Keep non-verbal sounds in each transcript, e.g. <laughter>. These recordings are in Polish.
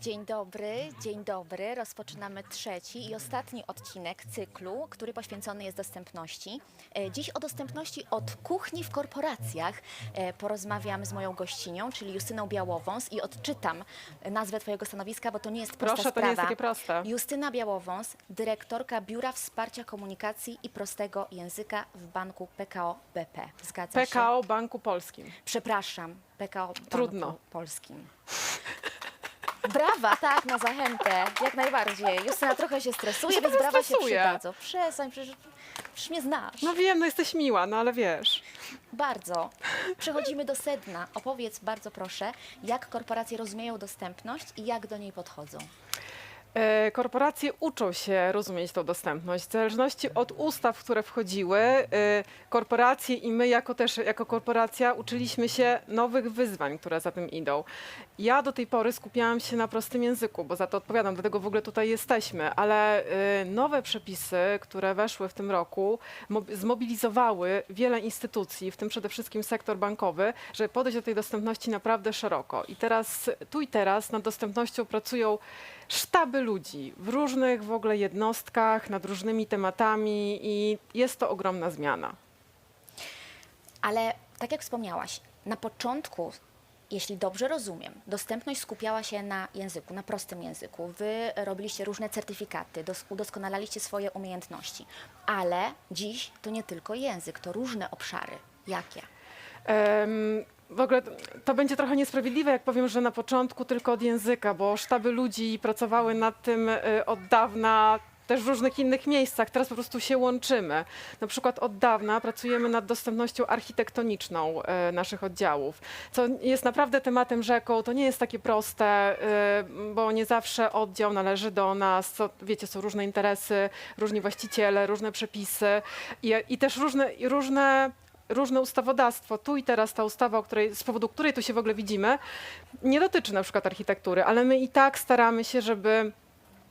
Dzień dobry, dzień dobry. Rozpoczynamy trzeci i ostatni odcinek cyklu, który poświęcony jest dostępności. E, Dziś o dostępności od kuchni w korporacjach e, porozmawiam z moją gościnią, czyli Justyną Białowąs i odczytam nazwę Twojego stanowiska, bo to nie jest prosta Proszę, to sprawa. nie jest takie proste. Justyna Białowąs, dyrektorka Biura Wsparcia Komunikacji i Prostego Języka w banku PKO BP. Zgadza się? PKO Banku Polskim. Przepraszam, PKO Banku Trudno. Polskim. Brawa, tak, na zachętę, jak najbardziej. Justyna trochę się stresuje, Co więc to brawa się stresuje? przydadzą. Przestań, przecież, przecież mnie znasz. No wiem, no jesteś miła, no ale wiesz. Bardzo. Przechodzimy do sedna. Opowiedz bardzo proszę, jak korporacje rozumieją dostępność i jak do niej podchodzą. E, Korporacje uczą się rozumieć tą dostępność. W zależności od ustaw, które wchodziły, e, korporacje i my jako też jako korporacja uczyliśmy się nowych wyzwań, które za tym idą. Ja do tej pory skupiałam się na prostym języku, bo za to odpowiadam, dlatego w ogóle tutaj jesteśmy, ale e, nowe przepisy, które weszły w tym roku, mob- zmobilizowały wiele instytucji, w tym przede wszystkim sektor bankowy, żeby podejść do tej dostępności naprawdę szeroko. I teraz, tu i teraz nad dostępnością pracują sztaby ludzi w różnych w ogóle jednostkach, nad różnymi tematami i jest to ogromna zmiana. Ale tak jak wspomniałaś, na początku, jeśli dobrze rozumiem, dostępność skupiała się na języku, na prostym języku. Wy robiliście różne certyfikaty, dos- udoskonalaliście swoje umiejętności, ale dziś to nie tylko język, to różne obszary. Jakie? Em, w ogóle to będzie trochę niesprawiedliwe, jak powiem, że na początku tylko od języka, bo sztaby ludzi pracowały nad tym y, od dawna też w różnych innych miejscach. Teraz po prostu się łączymy. Na przykład od dawna pracujemy nad dostępnością architektoniczną y, naszych oddziałów, co jest naprawdę tematem rzeką. To nie jest takie proste, y, bo nie zawsze oddział należy do nas. Co, wiecie, są różne interesy, różni właściciele, różne przepisy i, i też różne, i różne różne ustawodawstwo. Tu i teraz ta ustawa, o której, z powodu której tu się w ogóle widzimy, nie dotyczy na przykład architektury, ale my i tak staramy się, żeby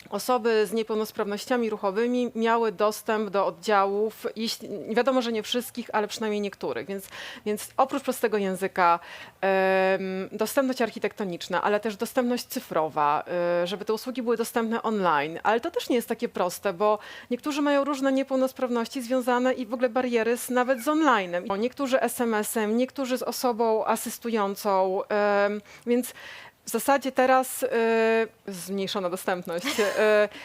osoby z niepełnosprawnościami ruchowymi miały dostęp do oddziałów, jeśli, wiadomo, że nie wszystkich, ale przynajmniej niektórych. Więc, więc oprócz prostego języka, dostępność architektoniczna, ale też dostępność cyfrowa, y, żeby te usługi były dostępne online. Ale to też nie jest takie proste, bo niektórzy mają różne niepełnosprawności związane i w ogóle bariery z, nawet z onlinem. Bo Niektórzy SMS-em, niektórzy z osobą asystującą, więc w zasadzie teraz y, zmniejszona dostępność, y,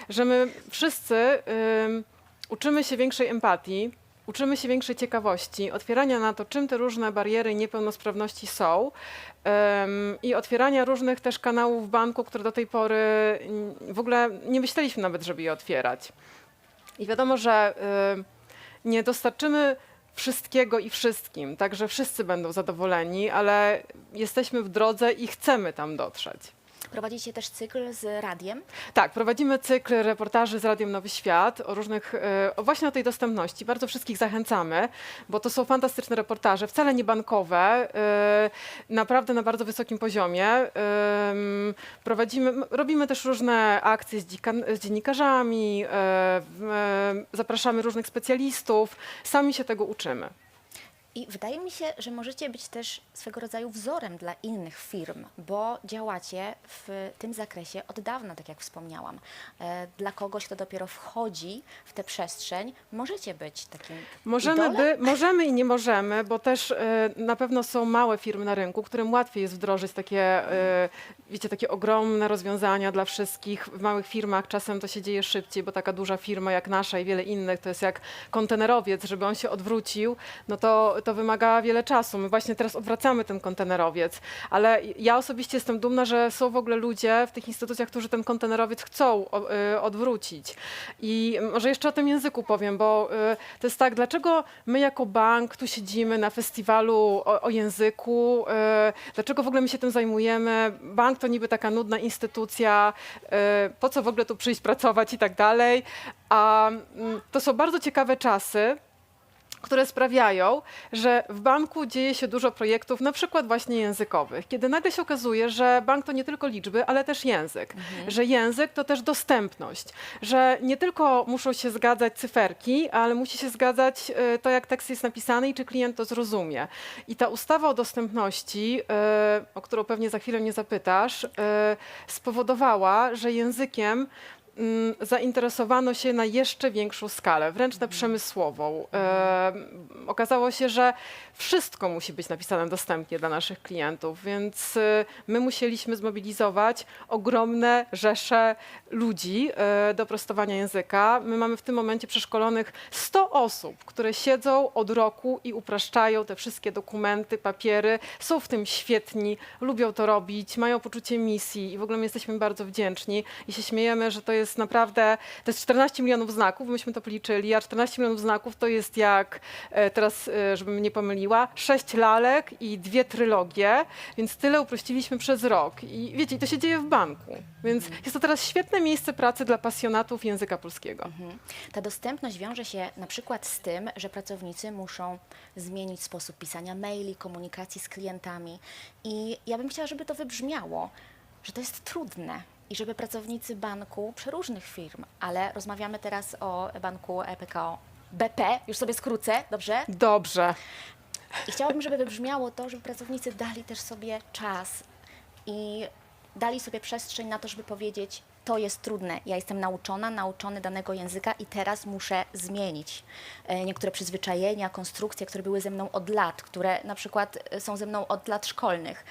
że my wszyscy y, uczymy się większej empatii, uczymy się większej ciekawości, otwierania na to, czym te różne bariery niepełnosprawności są ym, i otwierania różnych też kanałów w banku, które do tej pory w ogóle nie myśleliśmy nawet, żeby je otwierać. I wiadomo, że y, nie dostarczymy wszystkiego i wszystkim, także wszyscy będą zadowoleni, ale jesteśmy w drodze i chcemy tam dotrzeć. Prowadzicie też cykl z radiem. Tak, prowadzimy cykl reportaży z Radiem Nowy Świat o różnych, e, o właśnie o tej dostępności. Bardzo wszystkich zachęcamy, bo to są fantastyczne reportaże, wcale nie bankowe, e, naprawdę na bardzo wysokim poziomie. Prowadzimy, robimy też różne akcje z, dziennikarzami, e, zapraszamy różnych specjalistów, sami się tego uczymy. I wydaje mi się, że możecie być też swego rodzaju wzorem dla innych firm, bo działacie w tym zakresie od dawna, tak jak wspomniałam. E, Dla kogoś, kto dopiero wchodzi w tę przestrzeń, możecie być takim Możemy, idolem? by, możemy i nie możemy, bo też e, na pewno są małe firmy na rynku, którym łatwiej jest wdrożyć takie, e, wiecie, takie ogromne rozwiązania dla wszystkich. W małych firmach czasem to się dzieje szybciej, bo taka duża firma jak nasza i wiele innych to jest jak kontenerowiec, żeby on się odwrócił, no to, to wymaga wiele czasu. My właśnie teraz odwracamy ten kontenerowiec, ale ja osobiście jestem dumna, że są w ogóle ludzie w tych instytucjach, którzy ten kontenerowiec chcą y, odwrócić. I może jeszcze o tym języku powiem, bo y, to jest tak, dlaczego my jako bank tu siedzimy na festiwalu o, o języku, y, dlaczego w ogóle my się tym zajmujemy? Bank to niby taka nudna instytucja, po co w ogóle tu przyjść pracować i tak dalej. A mm, to są bardzo ciekawe czasy, które sprawiają, że w banku dzieje się dużo projektów, na przykład właśnie językowych, kiedy nagle się okazuje, że bank to nie tylko liczby, ale też język, że język to też dostępność, że nie tylko muszą się zgadzać cyferki, ale musi się zgadzać e, to, jak tekst jest napisany i czy klient to zrozumie. I ta ustawa o dostępności, e, o którą pewnie za chwilę mnie zapytasz, e, spowodowała, że językiem zainteresowano się na jeszcze większą skalę, wręcz na przemysłową. E, okazało się, że wszystko musi być napisane dostępnie dla naszych klientów, więc e, my musieliśmy zmobilizować ogromne rzesze ludzi e, do prostowania języka. My mamy w tym momencie przeszkolonych 100 osób, które siedzą od roku i upraszczają te wszystkie dokumenty, papiery, są w tym świetni, lubią to robić, mają poczucie misji i w ogóle my jesteśmy bardzo wdzięczni i się śmiejemy, że to jest naprawdę, to jest 14 milionów znaków, myśmy to policzyli, a 14 milionów znaków to jest jak, e, teraz e, żebym nie pomyliła, sześć lalek i dwie trylogie, więc tyle uprościliśmy przez rok. I wiecie, i to się dzieje w banku, więc jest to teraz świetne miejsce pracy dla pasjonatów języka polskiego. Mhm. Ta dostępność wiąże się na przykład z tym, że pracownicy muszą zmienić sposób pisania maili, komunikacji z klientami. I ja bym chciała, żeby to wybrzmiało, że to jest trudne i żeby pracownicy banku, przeróżnych firm, ale rozmawiamy teraz o banku E PKO BP, już sobie skrócę, dobrze? Dobrze. I chciałabym, żeby wybrzmiało to, żeby pracownicy dali też sobie czas i dali sobie przestrzeń na to, żeby powiedzieć, to jest trudne. Ja jestem nauczona, nauczony danego języka i teraz muszę zmienić e, niektóre przyzwyczajenia, konstrukcje, które były ze mną od lat, które na przykład e, są ze mną od lat szkolnych.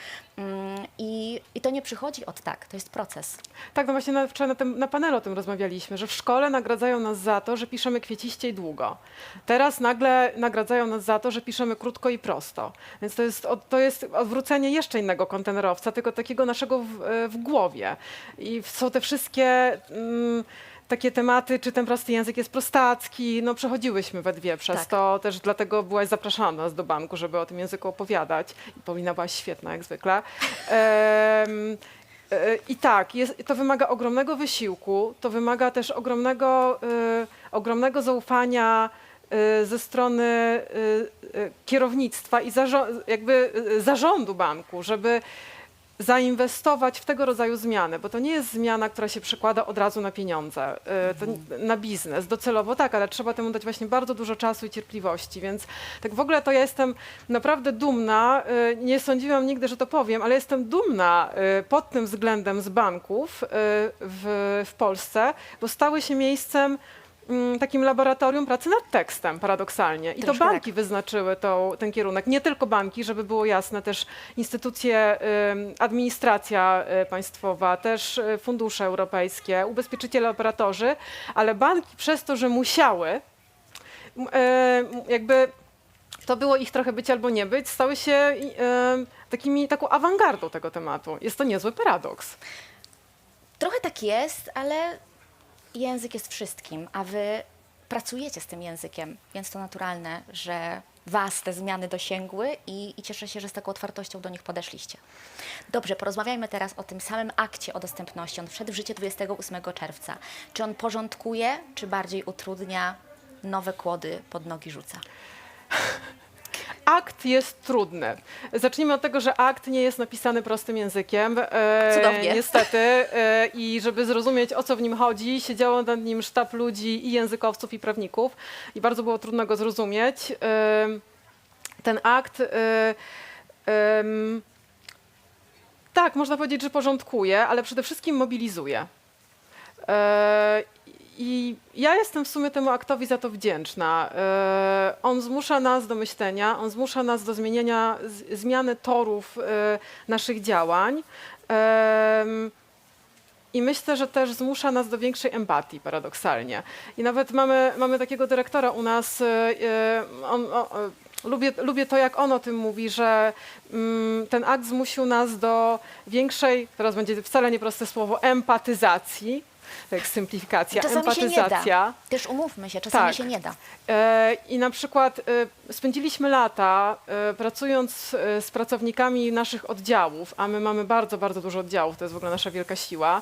I, i to nie przychodzi od tak, to jest proces. Tak, no właśnie na, wczoraj na, tym, na panelu o tym rozmawialiśmy, że w szkole nagradzają nas za to, że piszemy kwieciście i długo. Teraz nagle nagradzają nas za to, że piszemy krótko i prosto. Więc to jest, to jest odwrócenie jeszcze innego kontenerowca, tylko takiego naszego w, w głowie. I są te wszystkie mm, takie tematy, czy ten prosty język jest prostacki, no przechodziłyśmy we dwie przez Tak. to, też dlatego byłaś zapraszana do banku, żeby o tym języku opowiadać. I Paulina była świetna, jak zwykle. <laughs> E, I tak, jest, to wymaga ogromnego wysiłku, to wymaga też ogromnego, e, ogromnego zaufania e, ze strony kierownictwa i jakby zarządu banku, żeby zainwestować w tego rodzaju zmiany, bo to nie jest zmiana, która się przekłada od razu na pieniądze, e, to, n- na biznes. Docelowo tak, ale trzeba temu dać właśnie bardzo dużo czasu i cierpliwości, więc tak w ogóle to ja jestem naprawdę dumna, e, nie sądziłam nigdy, że to powiem, ale jestem dumna e, pod tym względem z banków w, w Polsce, bo stały się miejscem mm, takim laboratorium pracy nad tekstem, paradoksalnie. I to Troszkę banki tak. wyznaczyły tą, ten kierunek. Nie tylko banki, żeby było jasne, też instytucje, ym, administracja y, państwowa, też y, fundusze europejskie, ubezpieczyciele, operatorzy, ale banki przez to, że musiały, m, y, jakby to było ich trochę być albo nie być, stały się y, takimi, taką awangardą tego tematu. Jest to niezły paradoks. Trochę tak jest, ale język jest wszystkim, a wy pracujecie z tym językiem, więc to naturalne, że was te zmiany dosięgły i, i cieszę się, że z taką otwartością do nich podeszliście. Dobrze, porozmawiajmy teraz o tym samym akcie o dostępności. On wszedł w życie 28 czerwca. Czy on porządkuje, czy bardziej utrudnia, nowe kłody pod nogi rzuca? <laughs> Akt jest trudny. Zacznijmy od tego, że akt nie jest napisany prostym językiem. E, Cudownie. Niestety. E, I żeby zrozumieć, o co w nim chodzi, siedziało nad nim sztab ludzi i językowców, i prawników. I bardzo było trudno go zrozumieć. E, ten akt... E, em, tak, można powiedzieć, że porządkuje, ale przede wszystkim mobilizuje. E, I ja jestem w sumie temu aktowi za to wdzięczna. E, On zmusza nas do myślenia, on zmusza nas do zmieniania, zmiany torów e, naszych działań. Em, I myślę, że też zmusza nas do większej empatii, paradoksalnie. I nawet mamy, mamy takiego dyrektora u nas, e, e, on, e, lubię, lubię to, jak on o tym mówi, że mm, ten akt zmusił nas do większej, teraz będzie wcale nieproste słowo, empatyzacji, tak symplifikacja, Czasami się nie empatyzacja. da. Też umówmy się, czasami Tak. się nie da. E, I na przykład e, spędziliśmy lata e, pracując z pracownikami naszych oddziałów, a my mamy bardzo, bardzo dużo oddziałów, to jest w ogóle nasza wielka siła,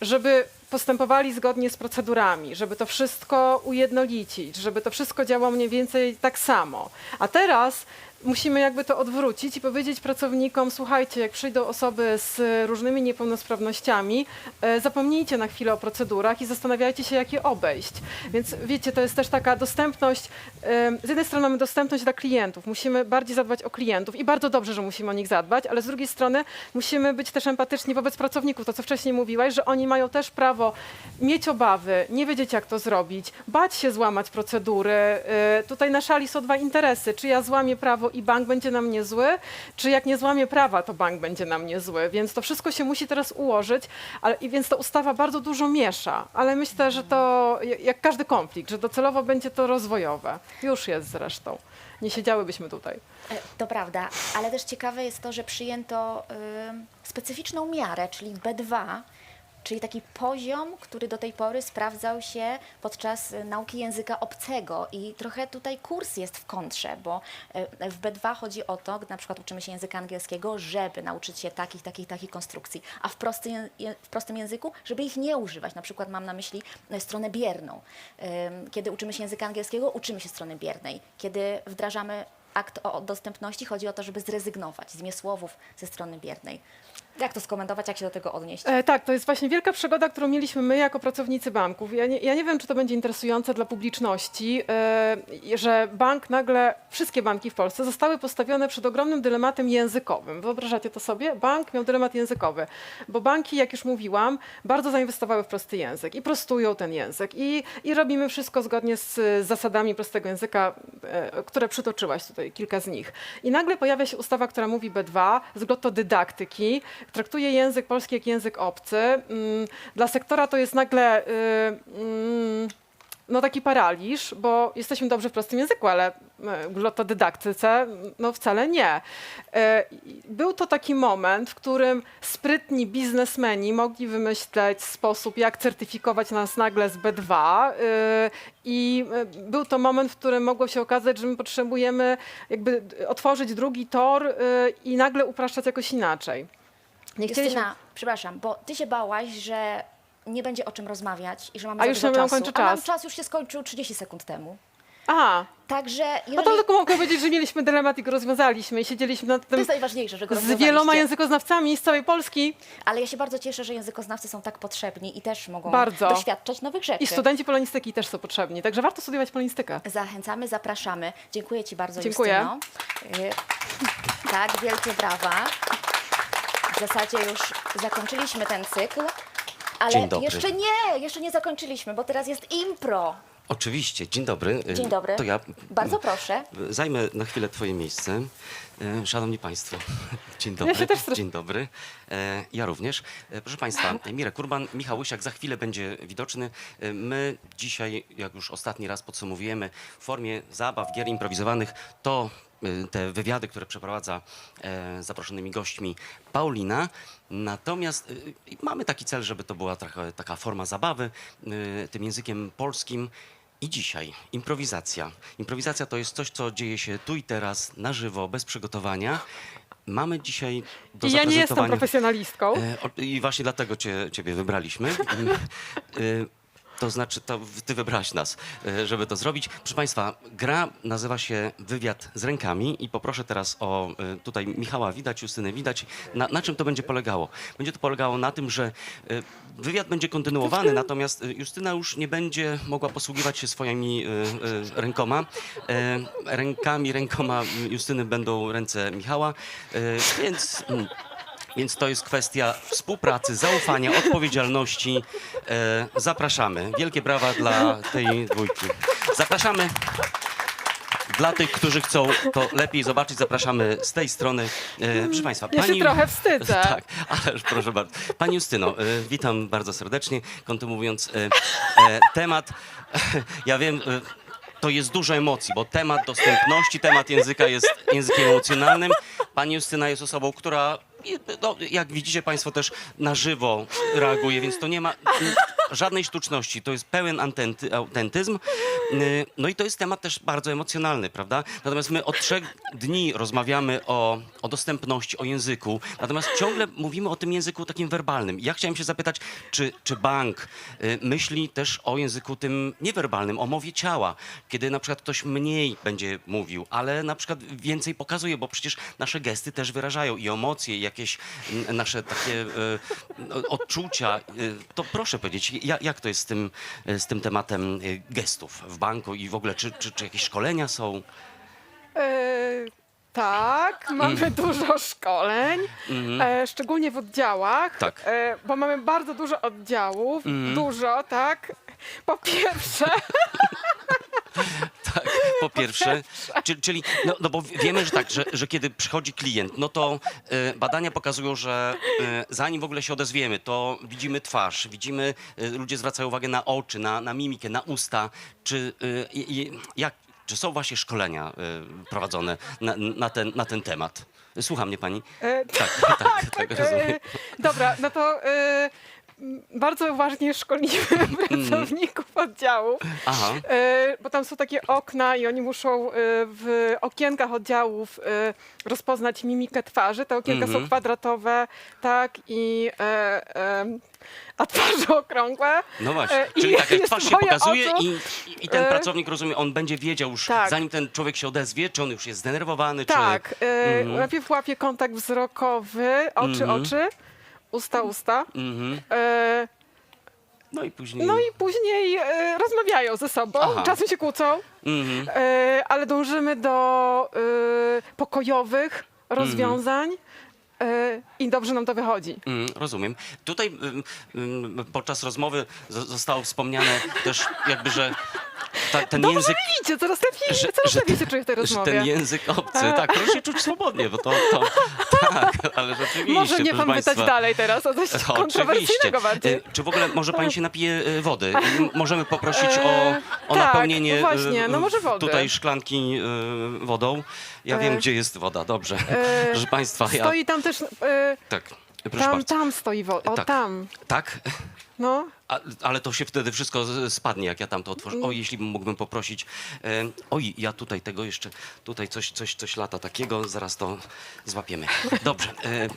żeby postępowali zgodnie z procedurami, żeby to wszystko ujednolicić, żeby to wszystko działało mniej więcej tak samo. A teraz musimy jakby to odwrócić i powiedzieć pracownikom, słuchajcie, jak przyjdą osoby z różnymi niepełnosprawnościami, e, zapomnijcie na chwilę o procedurach i zastanawiajcie się, jak je obejść. Więc wiecie, to jest też taka dostępność, z jednej strony mamy dostępność dla klientów, musimy bardziej zadbać o klientów i bardzo dobrze, że musimy o nich zadbać, ale z drugiej strony musimy być też empatyczni wobec pracowników, to co wcześniej mówiłaś, że oni mają też prawo mieć obawy, nie wiedzieć jak to zrobić, bać się złamać procedury. E, Tutaj na szali są dwa interesy, czy ja złamię prawo i bank będzie na mnie zły, czy jak nie złamię prawa, to bank będzie na mnie zły, więc to wszystko się musi teraz ułożyć, ale, i więc ta ustawa bardzo dużo miesza, ale myślę, że to ja- jak każdy konflikt, że docelowo będzie to rozwojowe. Już jest zresztą. Nie siedziałybyśmy tutaj. E, To prawda, ale też ciekawe jest to, że przyjęto y, specyficzną miarę, czyli B2, czyli taki poziom, który do tej pory sprawdzał się podczas y, nauki języka obcego i trochę tutaj kurs jest w kontrze, bo y, w B2 chodzi o to, gdy na przykład uczymy się języka angielskiego, żeby nauczyć się takich, takich, takich konstrukcji, a w, prosty, w prostym języku, żeby ich nie używać. Na przykład mam na myśli y, stronę bierną. Kiedy uczymy się języka angielskiego, uczymy się strony biernej. Kiedy wdrażamy akt o dostępności, chodzi o to, żeby zrezygnować z miesłowów ze strony biernej. Jak to skomentować, jak się do tego odnieść? E, tak, to jest właśnie wielka przygoda, którą mieliśmy my jako pracownicy banków. Ja nie, ja nie wiem, czy to będzie interesujące dla publiczności, e, że bank nagle, wszystkie banki w Polsce zostały postawione przed ogromnym dylematem językowym. Wyobrażacie to sobie? Bank miał dylemat językowy, bo banki, jak już mówiłam, bardzo zainwestowały w prosty język i prostują ten język i, i robimy wszystko zgodnie z zasadami prostego języka, e, które przytoczyłaś tutaj, kilka z nich. I nagle pojawia się ustawa, która mówi B2 z glottodydaktyki, traktuje język polski jak język obcy. Mm, Dla sektora to jest nagle y, mm, no taki paraliż, bo jesteśmy dobrze w prostym języku, ale y, w glottodydaktyce no wcale nie. Y, Był to taki moment, w którym sprytni biznesmeni mogli wymyśleć sposób, jak certyfikować nas nagle z B2 y, i był to moment, w którym mogło się okazać, że my potrzebujemy jakby otworzyć drugi tor i nagle upraszczać jakoś inaczej. Nie chcieliśmy... Justyna, przepraszam, bo ty się bałaś, że nie będzie o czym rozmawiać i że mamy A za już dużo nam czasu. kończy A nam czas. czas już się skończył 30 sekund temu. Aha, Także no jeżeli... to tylko mogę powiedzieć, że mieliśmy dylemat i go rozwiązaliśmy i siedzieliśmy nad to tym jest najważniejsze, że go z rozwiązaliście. wieloma językoznawcami z całej Polski Ale ja się bardzo cieszę, że językoznawcy są tak potrzebni i też mogą Bardzo. doświadczać nowych rzeczy. i studenci polonistyki też są potrzebni, także warto studiować polonistykę. Zachęcamy, zapraszamy. Dziękuję Ci bardzo, Dziękuję. Justyno. Y, Tak, wielkie brawa. W zasadzie już zakończyliśmy ten cykl, ale Dzień dobry. jeszcze nie, jeszcze nie zakończyliśmy, bo teraz jest impro. Oczywiście, dzień dobry. Dzień dobry. To ja Bardzo proszę. zajmę na chwilę Twoje miejsce. E, Szanowni Państwo, <laughs> dzień dobry. się też Dzień dobry. E, Ja również. E, Proszę Państwa, <laughs> Mirek Urban, Michał Łysiak za chwilę będzie widoczny. E, My dzisiaj, jak już ostatni raz podsumowujemy, w formie zabaw, gier improwizowanych, to te wywiady, które przeprowadza e, z zaproszonymi gośćmi Paulina. Natomiast e, i mamy taki cel, żeby to była trochę taka forma zabawy e, tym językiem polskim. I dzisiaj improwizacja. Improwizacja to jest coś, co dzieje się tu i teraz, na żywo, bez przygotowania. Mamy dzisiaj do I ja nie jestem profesjonalistką. E, I właśnie dlatego cię, ciebie wybraliśmy. <laughs> To znaczy, to ty wybrałaś nas, e, żeby to zrobić. Proszę Państwa, gra nazywa się Wywiad z rękami i poproszę teraz o, e, tutaj Michała widać, Justynę widać. Na, na czym to będzie polegało? Będzie to polegało na tym, że e, wywiad będzie kontynuowany, natomiast Justyna już nie będzie mogła posługiwać się swoimi rękoma. Rękami, rękoma Justyny będą ręce Michała, więc... więc to jest kwestia współpracy, zaufania, odpowiedzialności. E, zapraszamy. Wielkie brawa dla tej dwójki. Zapraszamy. Dla tych, którzy chcą to lepiej zobaczyć, zapraszamy z tej strony. E, proszę Państwa, Ja się trochę wstydzę. <laughs> Tak, ależ proszę bardzo. Pani Justyno, e, witam bardzo serdecznie. Kontynuując e, e, temat, <laughs> ja wiem, e, to jest dużo emocji, bo temat dostępności, temat języka jest językiem emocjonalnym. Pani Justyna jest osobą, która, no, jak widzicie Państwo, też na żywo reaguje, więc to nie ma. Żadnej sztuczności, to jest pełen antenty, autentyzm. Y, No i to jest temat też bardzo emocjonalny, prawda? Natomiast my od trzech dni rozmawiamy o, o dostępności, o języku, natomiast ciągle mówimy o tym języku takim werbalnym. Ja chciałem się zapytać, czy, czy bank y, myśli też o języku tym niewerbalnym, o mowie ciała, kiedy na przykład ktoś mniej będzie mówił, ale na przykład więcej pokazuje, bo przecież nasze gesty też wyrażają i emocje, i jakieś nasze takie y, odczucia. Y, To proszę powiedzieć, ja- jak to jest z tym, y, z tym tematem y, gestów w banku i w ogóle, czy, czy, czy jakieś szkolenia są? E, tak, mamy dużo szkoleń, e, szczególnie w oddziałach, Tak. e, bo mamy bardzo dużo oddziałów, dużo, tak. Po pierwsze, <laughs> Tak, po pierwsze, czyli, czyli no, no bo wiemy, że tak, że, że kiedy przychodzi klient, no to e, badania pokazują, że e, zanim w ogóle się odezwiemy, to widzimy twarz, widzimy, e, ludzie zwracają uwagę na oczy, na, na mimikę, na usta. Czy, e, i, jak, czy są właśnie szkolenia e, prowadzone na, na, ten, na ten temat? Słucha mnie pani? e, Tak, <laughs> tak, tak, rozumiem. E, Dobra, no to e, bardzo uważnie szkolimy <laughs> pracowników oddziałów, Aha, e, bo tam są takie okna i oni muszą e, w okienkach oddziałów e, rozpoznać mimikę twarzy. Te okienka Mhm. są kwadratowe, tak, i a twarze okrągłe. no właśnie. I Czyli tak jak twarz się pokazuje i, i ten pracownik, rozumie, on będzie wiedział już, tak. zanim ten człowiek się odezwie, czy on już jest zdenerwowany, czy... Tak, Mhm. najpierw łapie kontakt wzrokowy, oczy, Mhm. Usta, usta. Mhm. E, No i później. no i później e, rozmawiają ze sobą, Aha. czasem się kłócą, Mhm. e, ale dążymy do e, pokojowych rozwiązań e, i dobrze nam to wychodzi. Mm, rozumiem. Tutaj ym, ym, podczas rozmowy zostało wspomniane też jakby, że ten Dobrze język. widzicie, coraz lepiej, Że- coraz że- lepiej się czuję w tej Że rozmowie. ten język obcy, tak, proszę się czuć swobodnie, bo to, to <laughs> tak, ale rzeczywiście. Może nie pan państwa, pytać dalej teraz o coś kontrowersyjnego bardziej. E, Czy w ogóle może pani się napije e, wody? Możemy poprosić o, E, o tak, napełnienie właśnie, no może wody. tutaj szklanki wodą. Ja wiem, gdzie jest woda, dobrze. Proszę państwa, ja. Stoi tam też, Tak, proszę tam, bardzo. tam stoi woda, o Tak. tam, Tak? no. A, ale to się wtedy wszystko z- spadnie, jak ja tam to otworzę. O, jeśli mógłbym poprosić. E, oj, ja tutaj tego jeszcze, tutaj coś, coś, coś lata takiego, zaraz to złapiemy. Dobrze, e,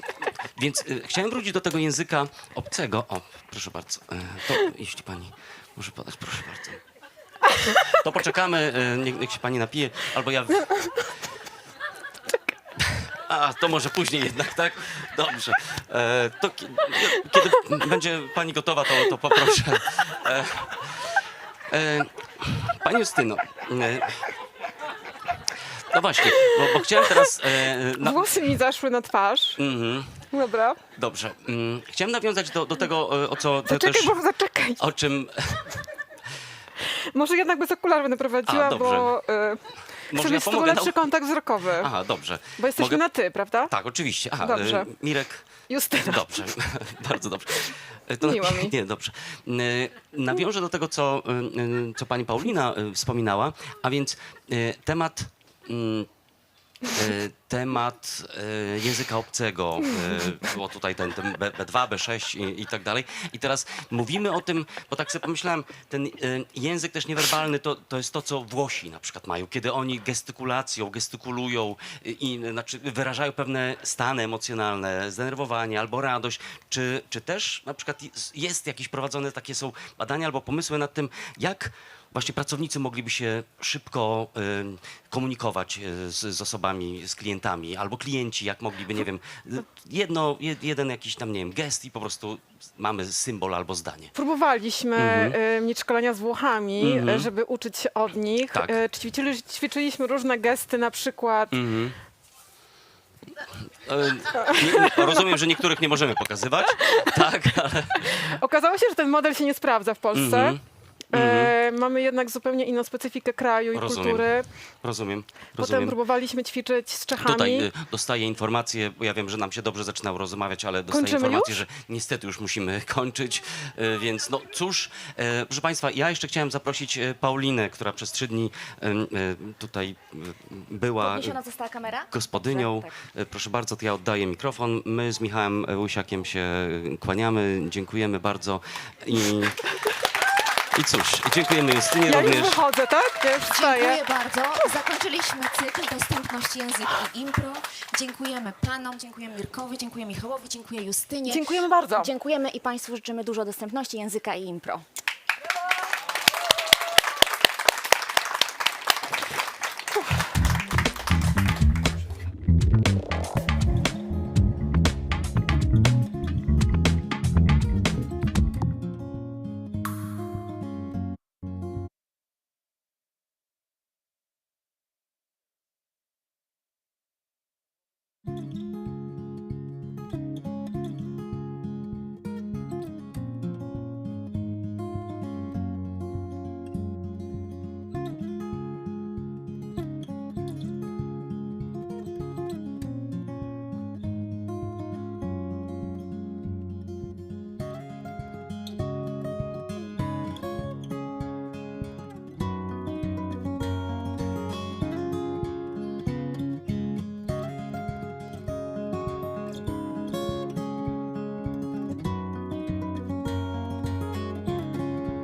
więc e, chciałem wrócić do tego języka obcego. O, proszę bardzo, e, to jeśli pani może podać, proszę bardzo. To poczekamy, e, niech, niech się pani napije, albo ja... A, to może później jednak, tak? Dobrze. E, to ki- kiedy będzie pani gotowa, to, to poproszę. E, e, pani Justyno, e, no właśnie, bo, bo chciałem teraz... E, na, Włosy mi zaszły na twarz. mhm, Dobra. dobrze. Mm, chciałem nawiązać do, do tego, e, o co ty Zaczekaj, też... bo zaczekaj. O czym... Może jednak bez okularów będę prowadziła, A, dobrze. bo y, chcę mieć z tobą lepszy kontakt wzrokowy. Aha, dobrze. Bo jesteśmy Mogę- na ty, prawda? Tak, oczywiście. Aha, Dobrze. e, Mirek... Justyna. Dobrze, <laughs> bardzo dobrze. E, To Miło mi. <laughs> Nie, dobrze. E, Nawiążę do tego, co, e, e, co pani Paulina e, wspominała, a więc e, temat. mm, Temat e, języka obcego, e, było tutaj ten, ten B, B2, B6 i, i tak dalej. I teraz mówimy o tym, bo tak sobie pomyślałem, ten e, język też niewerbalny to, to jest to, co Włosi na przykład mają, kiedy oni gestykulacją, gestykulują i znaczy wyrażają pewne stany emocjonalne, zdenerwowanie albo radość. Czy, czy też na przykład jest jakieś prowadzone takie są badania albo pomysły nad tym, jak właśnie pracownicy mogliby się szybko y, komunikować y, z, z osobami, z klientami, albo klienci, jak mogliby, nie wiem, jedno, jed, jeden jakiś tam, nie wiem, gest i po prostu mamy symbol albo zdanie. Próbowaliśmy Mhm. y, mieć szkolenia z Włochami, Mhm. żeby uczyć się od nich. Tak. Ćwiczyli, ćwiczyliśmy różne gesty, na przykład Mhm. E, Rozumiem, że niektórych nie możemy pokazywać, <laughs> tak, ale Okazało się, że ten model się nie sprawdza w Polsce. Mhm. E, mamy jednak zupełnie inną specyfikę kraju i Mhm. Rozumiem. kultury. Rozumiem, Potem rozumiem. próbowaliśmy ćwiczyć z Czechami. Tutaj y, dostaję informację, bo ja wiem, że nam się dobrze zaczynało rozmawiać, ale dostaję Kończymy informację, już? że niestety już musimy <laughs> kończyć, y, więc no cóż, e, proszę Państwa, ja jeszcze chciałem zaprosić e, Paulinę, która przez trzy dni em, e, tutaj e, była Podniesiona została kamera? gospodynią. Tak. E, Proszę bardzo, to ja oddaję mikrofon. My z Michałem Łysiakiem się e, kłaniamy, dziękujemy bardzo i, <laughs> i cóż, dziękujemy Justynie Ja już również. wychodzę, tak? Ja już wstaję. Dziękuję bardzo. Zakończyliśmy cykl Dostępność Język i Impro. Dziękujemy panom, dziękuję Mirkowi, dziękuję Michałowi, dziękuję Justynie. Dziękujemy bardzo. Dziękujemy i Państwu życzymy dużo dostępności języka i impro.